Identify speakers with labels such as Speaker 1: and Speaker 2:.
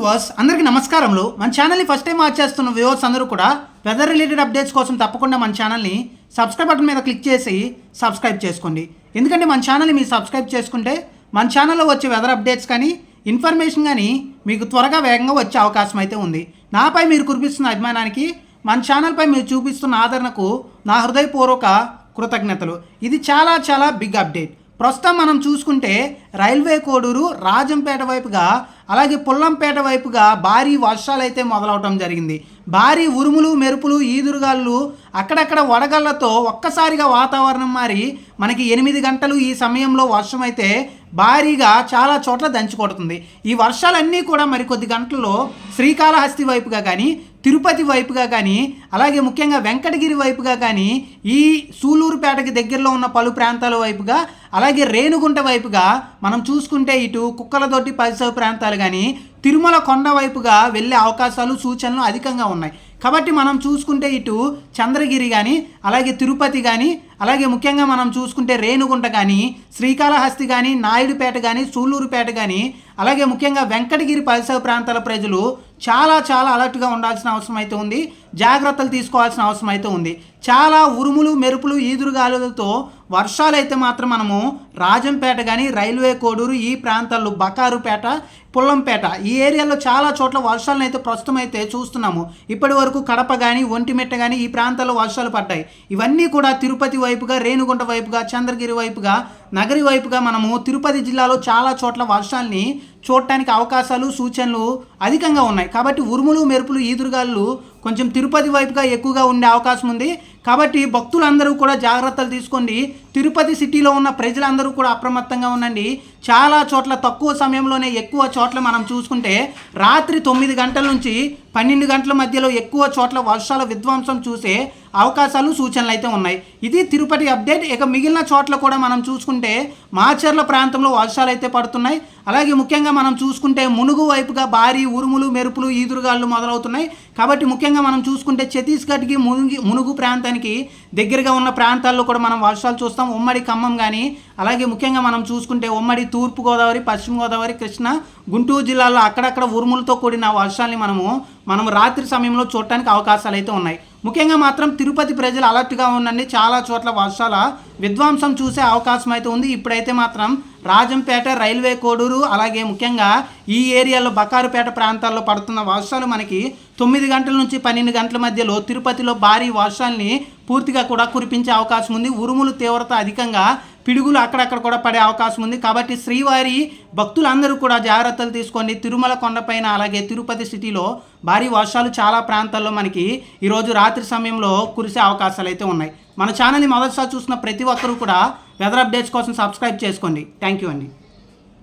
Speaker 1: Viewers అందరికీ నమస్కారములు. మన ఛానల్ని ఫస్ట్ టైం వాచ్ చేస్తున్న వ్యూవర్స్ అందరూ కూడా వెదర్ రిలేటెడ్ అప్డేట్స్ కోసం తప్పకుండా మన ఛానల్ని సబ్స్క్రైబ్ బటన్ మీద క్లిక్ చేసి సబ్స్క్రైబ్ చేసుకోండి. ఎందుకంటే మన ఛానల్ని మీరు సబ్స్క్రైబ్ చేసుకుంటే మన ఛానల్లో వచ్చే వెదర్ అప్డేట్స్ కానీ ఇన్ఫర్మేషన్ కానీ మీకు త్వరగా వేగంగా వచ్చే అవకాశం అయితే ఉంది. నాపై మీరు కురిపిస్తున్న అభిమానానికి మన ఛానల్పై మీరు చూపిస్తున్న ఆదరణకు నా హృదయపూర్వక కృతజ్ఞతలు. ఇది చాలా చాలా బిగ్ అప్డేట్ ప్రస్తుతం మనం చూసుకుంటే రైల్వే కోడూరు రాజంపేట వైపుగా అలాగే పుల్లంపేట వైపుగా భారీ వర్షాలు అయితే మొదలవటం జరిగింది. భారీ ఉరుములు మెరుపులు ఈదురుగాళ్ళు అక్కడక్కడ వడగళ్ళతో ఒక్కసారిగా వాతావరణం మారి మనకి ఎనిమిది గంటలు ఈ సమయంలో వర్షం అయితే భారీగా చాలా చోట్ల దంచుకొడుతుంది. ఈ వర్షాలన్నీ కూడా మరికొద్ది గంటల్లో శ్రీకాళహస్తి వైపుగా కానీ తిరుపతి వైపుగా కానీ అలాగే ముఖ్యంగా వెంకటగిరి వైపుగా కానీ ఈ సూలూరుపేటకి దగ్గరలో ఉన్న పలు ప్రాంతాల వైపుగా అలాగే రేణుగుంట వైపుగా మనం చూసుకుంటే ఇటు కుక్కలదొడ్డి పరిసర ప్రాంతాలు కానీ తిరుమల కొండ వైపుగా వెళ్ళే అవకాశాలు సూచనలు అధికంగా ఉన్నాయి. కాబట్టి మనం చూసుకుంటే ఇటు చంద్రగిరి కానీ అలాగే తిరుపతి కానీ అలాగే ముఖ్యంగా మనం చూసుకుంటే రేణుగుంట కానీ శ్రీకాళహస్తి కానీ నాయుడుపేట కానీ సూళ్ళూరుపేట కానీ అలాగే ముఖ్యంగా వెంకటగిరి పరిసర ప్రాంతాల ప్రజలు చాలా చాలా అలర్ట్గా ఉండాల్సిన అవసరం అయితే ఉంది. జాగ్రత్తలు తీసుకోవాల్సిన అవసరం అయితే ఉంది. చాలా ఉరుములు మెరుపులు ఈదురుగాలులతో వర్షాలు అయితే మాత్రం మనము రాజంపేట కానీ రైల్వే కోడూరు ఈ ప్రాంతాల్లో బకారుపేట పుల్లంపేట ఈ ఏరియాలో చాలా చోట్ల వర్షాలను అయితే ప్రస్తుతం అయితే చూస్తున్నాము. ఇప్పటి వరకు కడప కానీ ఒంటిమిట్ట కానీ ఈ ప్రాంతాల్లో వర్షాలు పడ్డాయి. ఇవన్నీ కూడా తిరుపతి వైపుగా రేణుగుంట వైపుగా చంద్రగిరి వైపుగా నగరి వైపుగా మనము తిరుపతి జిల్లాలో చాలా చోట్ల వర్షాల్ని చూడటానికి అవకాశాలు సూచనలు అధికంగా ఉన్నాయి. కాబట్టి ఉరుములు మెరుపులు ఈదురుగాలు కొంచెం తిరుపతి వైపుగా ఎక్కువగా ఉండే అవకాశం ఉంది. కాబట్టి భక్తులందరూ కూడా జాగ్రత్తలు తీసుకోండి. తిరుపతి సిటీలో ఉన్న ప్రజలందరూ కూడా అప్రమత్తంగా ఉండండి. చాలా చోట్ల తక్కువ సమయంలోనే ఎక్కువ చోట్ల మనం చూసుకుంటే రాత్రి తొమ్మిది గంటల నుంచి పన్నెండు గంటల మధ్యలో ఎక్కువ చోట్ల వర్షాల విధ్వంసం చూసే అవకాశాలు సూచనలు అయితే ఉన్నాయి. ఇది తిరుపతి అప్డేట్. ఇక మిగిలిన చోట్ల కూడా మనం చూసుకుంటే మాచర్ల ప్రాంతంలో వర్షాలు అయితే పడుతున్నాయి. అలాగే ముఖ్యంగా మనం చూసుకుంటే మునుగు వైపుగా భారీ ఉరుములు మెరుపులు ఈదురుగాళ్ళు మొదలవుతున్నాయి. కాబట్టి ముఖ్యంగా మనం చూసుకుంటే ఛత్తీస్గఢ్కి మునుగి మునుగు ప్రాంతానికి దగ్గరగా ఉన్న ప్రాంతాల్లో కూడా మనం వర్షాలు చూస్తాం. ఉమ్మడి ఖమ్మం కానీ అలాగే ముఖ్యంగా మనం చూసుకుంటే ఉమ్మడి తూర్పు గోదావరి పశ్చిమ గోదావరి కృష్ణ గుంటూరు జిల్లాలో అక్కడక్కడ ఉరుములతో కూడిన వర్షాల్ని మనము మనం రాత్రి సమయంలో చూడటానికి అవకాశాలు అయితే ఉన్నాయి. ముఖ్యంగా మాత్రం తిరుపతి ప్రజలు అలర్ట్గా ఉండండి చాలా చోట్ల వర్షాల విధ్వంసం చూసే అవకాశం అయితే ఉంది. ఇప్పుడైతే మాత్రం రాజంపేట రైల్వే కోడూరు అలాగే ముఖ్యంగా ఈ ఏరియాలో బకారుపేట ప్రాంతాల్లో పడుతున్న వర్షాలు మనకి తొమ్మిది గంటల నుంచి పన్నెండు గంటల మధ్యలో తిరుపతిలో భారీ వర్షాల్ని పూర్తిగా కూడా కురిపించే అవకాశం ఉంది. ఉరుములు తీవ్రత అధికంగా పిడుగులు అక్కడక్కడ కూడా పడే అవకాశం ఉంది. కాబట్టి శ్రీవారి భక్తులందరూ కూడా జాగ్రత్తలు తీసుకోండి తిరుమల కొండపైన అలాగే తిరుపతి సిటీలో భారీ వర్షాలు చాలా ప్రాంతాల్లో మనకి ఈరోజు రాత్రి సమయంలో కురిసే అవకాశాలు అయితే ఉన్నాయి. మన ఛానల్ని మొదటిసారి చూసిన ప్రతి ఒక్కరూ కూడా వెదర్ అప్డేట్స్ కోసం సబ్స్క్రైబ్ చేసుకోండి. థ్యాంక్ యూ అండి.